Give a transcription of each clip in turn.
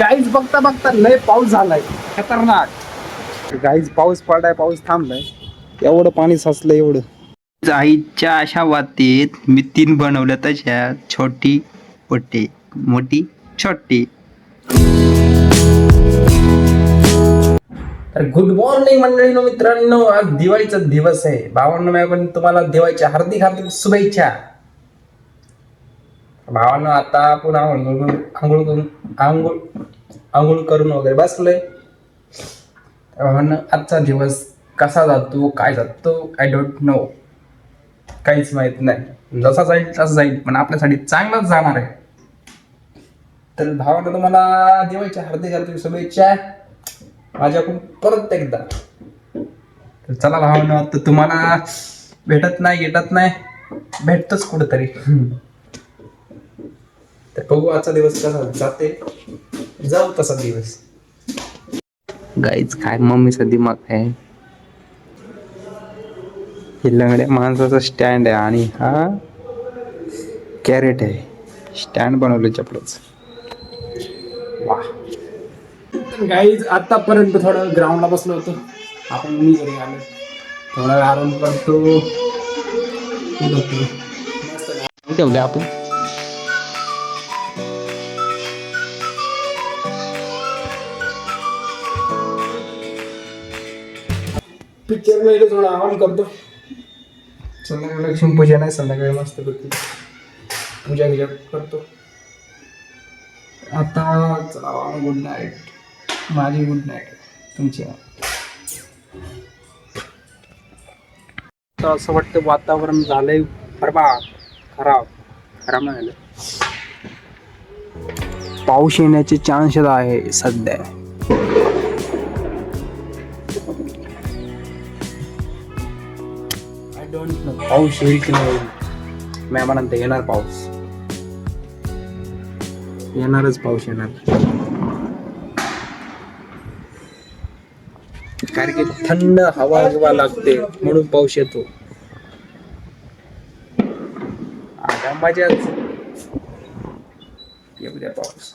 Guys बघता बघता लय पाऊस झालाय. खतरनाक. गाईज पाऊस पडलाय पाऊस थांबलाय. एवढं पाणी साचलं एवढं. आईच्या अशा वातीत मी तीन बनवल्या तशा छोटी मोठी मोठी छोटी. तर गुड मॉर्निंग मंडळी मित्रांनो. आज दिवाळीचा दिवस आहे. भावांनो मी तुम्हाला दिवाळीच्या हार्दिक हार्दिक शुभेच्छा. भावानं आता आपण आंघोळ करून आंघोळ करून आंघोळ आंघोळ करून वगैरे बसलोय. भावानं आजचा दिवस कसा जातो काय जातो आय डोंट नो काहीच माहीत नाही. जसा जाईल तसा जाईल पण आपल्यासाठी चांगलाच जाणार आहे. तर भावानं तुम्हाला दिवाळीच्या हार्दिक हार्दिक शुभेच्छा. माझ्याकडून परत एकदा. तर चला भावानं आता तुम्हाला भेटत नाही भेटत नाही. भेटतच कुठंतरी. तर बघू आजचा दिवस कसा जाते. जाऊ तसा दिवस. गाईच काय मम्मीचा दिमाग आहे? हे लंगड्या माणसाचा स्टँड आहे आणि हा कॅरेट आहे. स्टँड बनवलं चपलच. वा. गाईज आतापर्यंत थोडं ग्राउंडला बसलो होतो. आपण मी घरी आलो. थोडा आराम करतो. ठेवले आपण. पिक्चरमध्ये थोडा आवाज करतो. संध्याकाळी लक्ष्मी पूजन आहे संध्याकाळी मस्त पैकी पूजा गिजा करतो. आता चला गुड नाईट माझी गुड नाईट तुमची तर असं वाटतं वातावरण झालंय बरबाद खराब. खराब नाही झालं पाऊस येण्याचे चान्सेस आहे सध्या. पाऊस येईल की नाही येईल? मी म्हणत येणार पाऊस. येणारच पाऊस येणार. कारण की थंड हवा हवा लागते म्हणून पाऊस येतो. आता येऊ द्या पाऊस.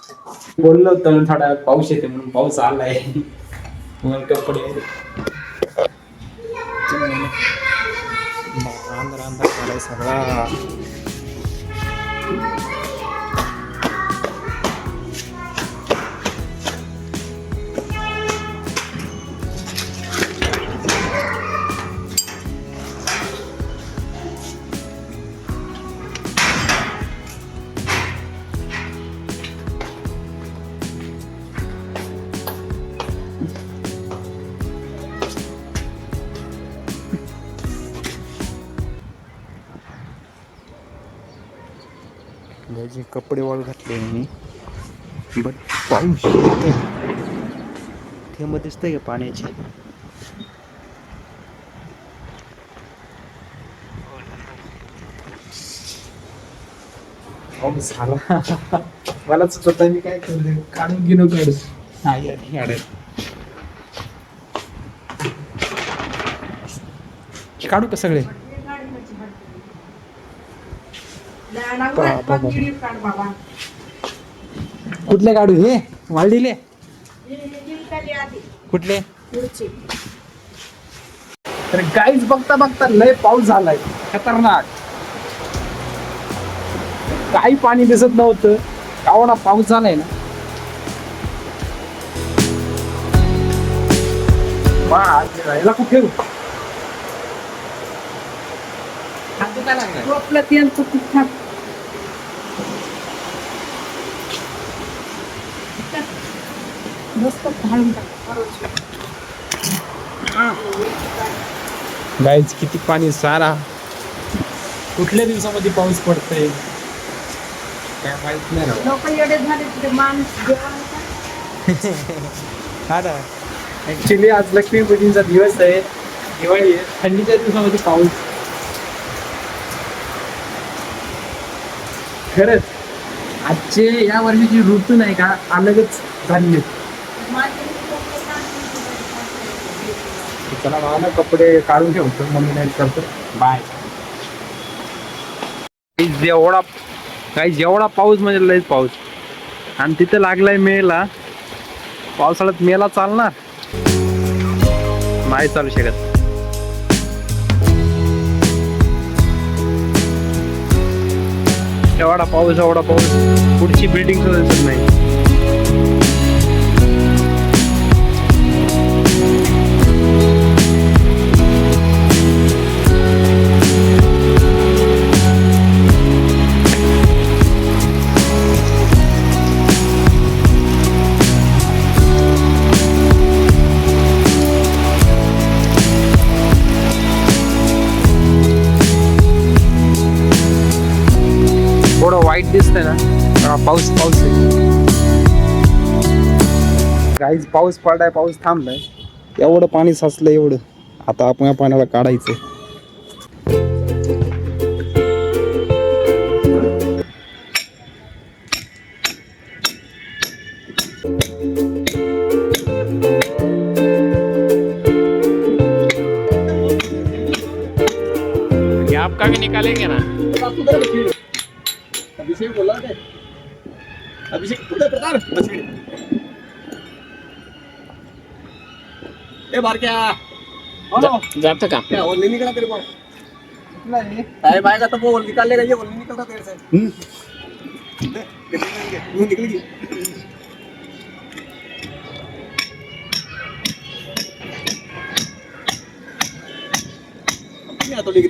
बोललो होतो ना थोडा पाऊस येते म्हणून पाऊस आलाय. म्हणून कपडे propaganda para esa जे कपडे वाळ घातले. मी बट पाऊस. थेंब दिसतंय का पाण्याचे? झाला मला स्वतः मी काय करते काढून घेऊन काढू नाही काढेल काढू का सगळे? कुठले काढू हे? वाळलेले? कुठले? तर गाईच बघता बघता लय पाऊस झालाय. खतरनाक. काही पाणी दिसत नव्हतं. एवढा पाऊस झालाय ना? वा, याला गाईच किती पाणी सारा. कुठल्या दिवसामध्ये पाऊस पडतोय? काय माहीत नाही राव. लोक एवढे झाले तिथे माणूस जेवण हा ना. ऍक्च्युली आज लक्ष्मीपूजनचा दिवस आहे. दिवाळी आहे. थंडीच्या दिवसामध्ये पाऊस. खरंच आजचे या वर्षीची ऋतू नाही का अलगच झाली चला मला कपडे काढून ठेवतो मम्मी नाही करतो. बाय जेवढा काही जेवढा पाऊस म्हणजे लयच पाऊस. आणि तिथे लागलाय मेला. पावसाळ्यात मेला चालणार. नाही चालू शकत. एवढा पाऊस एवढा पाऊस. पुढची बिल्डिंग सुद्धा दिसत नाही. काहीच पाऊस पडलाय पाऊस थांबलाय. एवढं पाणी साचलं एवढं. आता आपण या पाण्याला काढायचंय. गैप का भी निकालेंगे ना? अभिषेक बोला अभिषेक प्रकार ए बारक्या जा- जातं का क्या ओल नहीं निकला तेरे को? टाइम आएगा तो वो ओल निकाल लेगा ये ओल नहीं निकलता तेरे से। ले, निकलेंगे, यूं निकलेगी अपनी हाथों लिख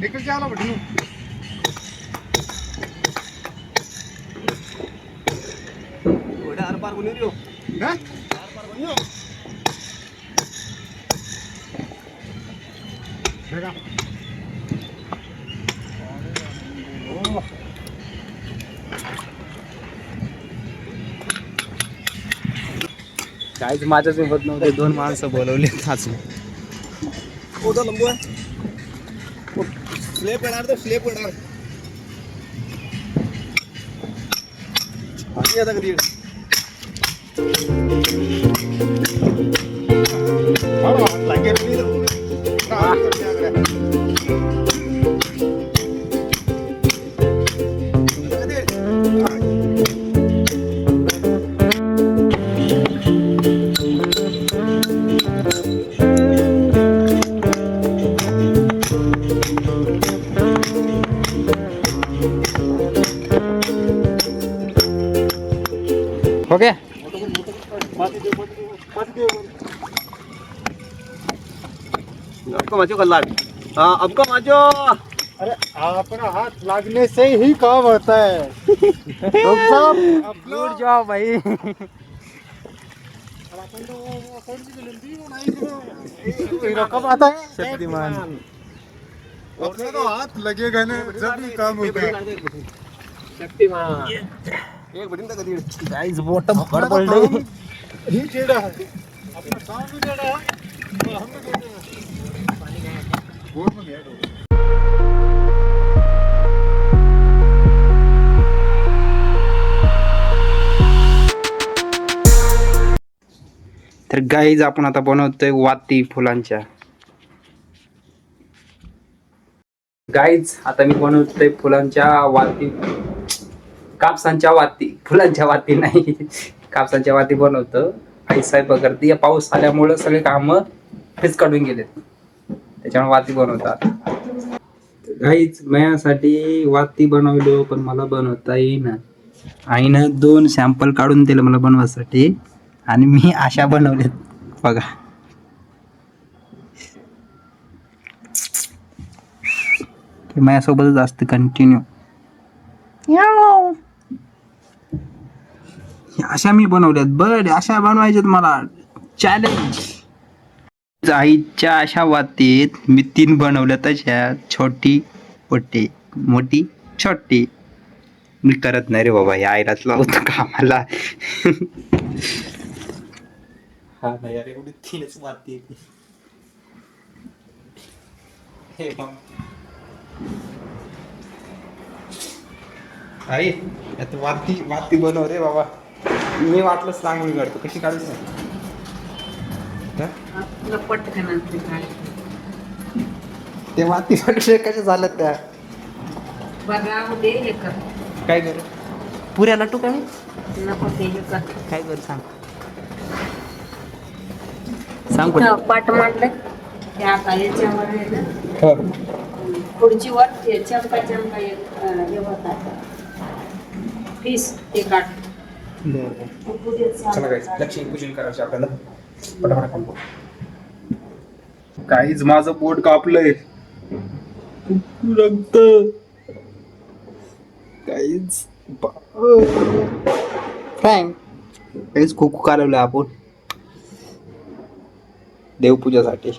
निकल के आला बटनू घोड़ा हर पार को नहीं रही हो काहीच माझ्याच होत नव्हते दोन माणसं बोलवले आज उधर लंबू है स्लेप येणार? तो स्लेप पड़ा आता कधी आपको मचो कल्ला हाँ आपको मचो अरे अपना हाथ लगने से ही काम होता है। गुड जॉब भाई। रकम आता है? शक्तिमान अपना तो हाथ लगेगा ना जब भी काम होगा शक्तिमान। एक बटन तक कधी गाईज बोट भर पडले ही टेढ़ा है। अपना काम भी टेढ़ा है। और हम भी टेढ़े हैं तर गाईज आपण आता बनवतोय वाती फुलांच्या. गाईज आता मी बनवतोय फुलांच्या वाती. कापसांच्या वाती. फुलांच्या वाती नाही. कापसांच्या वाती बनवतो. आई साहेब करते. या पाऊस आल्यामुळं सगळे कामं तेच काढून गेलेत. त्याच्यामुळे वाती बनवतात. काहीच माझ्यासाठी वाती बनवलो पण मला बनवता येईना. आईनं दोन सॅम्पल काढून दिलं मला बनवासाठी आणि मी अशा बनवल्यात. बघा. ते माझ्यासोबतच असतं कंटिन्यू अशा मी बनवल्यात. बड अशा बनवायच्यात मला. चॅलेंज आईच्या अशा वातीत मी तीन बनवल्या तशा छोटी मोठी मोठी छोटी. मी करत नाही रे बाबा या आईलाच लावतो कामाला. हा नाही अरे एवढी तीनच वाती हे आई आता वाती वाती बनव रे बाबा. मी वाटलं चांगली करतो कशी काढू काय ते माती वाटले कशा झाल्या त्या? हे काय करू पुऱ्या लाटू काय काय करू सांग? सांग पाट मांडलं. ते आता याच्यावर आहे ना? हो. खुर्चीवर ते चमका चमका हे होतात पीस ते लक्ष्मी पूजन करायचे आपल्याला. पटापट. काहीच माझं पोट कापलंय. रक्त. काहीच. काहीच खोकू कालवलं आपण. देवपूजासाठी.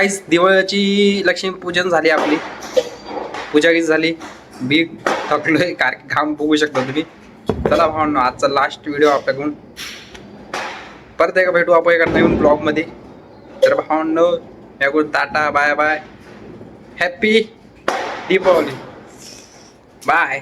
गाईस काहीच दिवाळीची लक्ष्मी पूजन झाली आपली. पूजा गीत झाली. बी थकलोय कार घाम बघू शकता तुम्ही. चला भावनो आजचा लास्ट व्हिडिओ आपल्याकडून. परत एका भेटू आपण एका नवीन ब्लॉगमध्ये तर भावनो याकडून tata bye bye happy Deepavali bye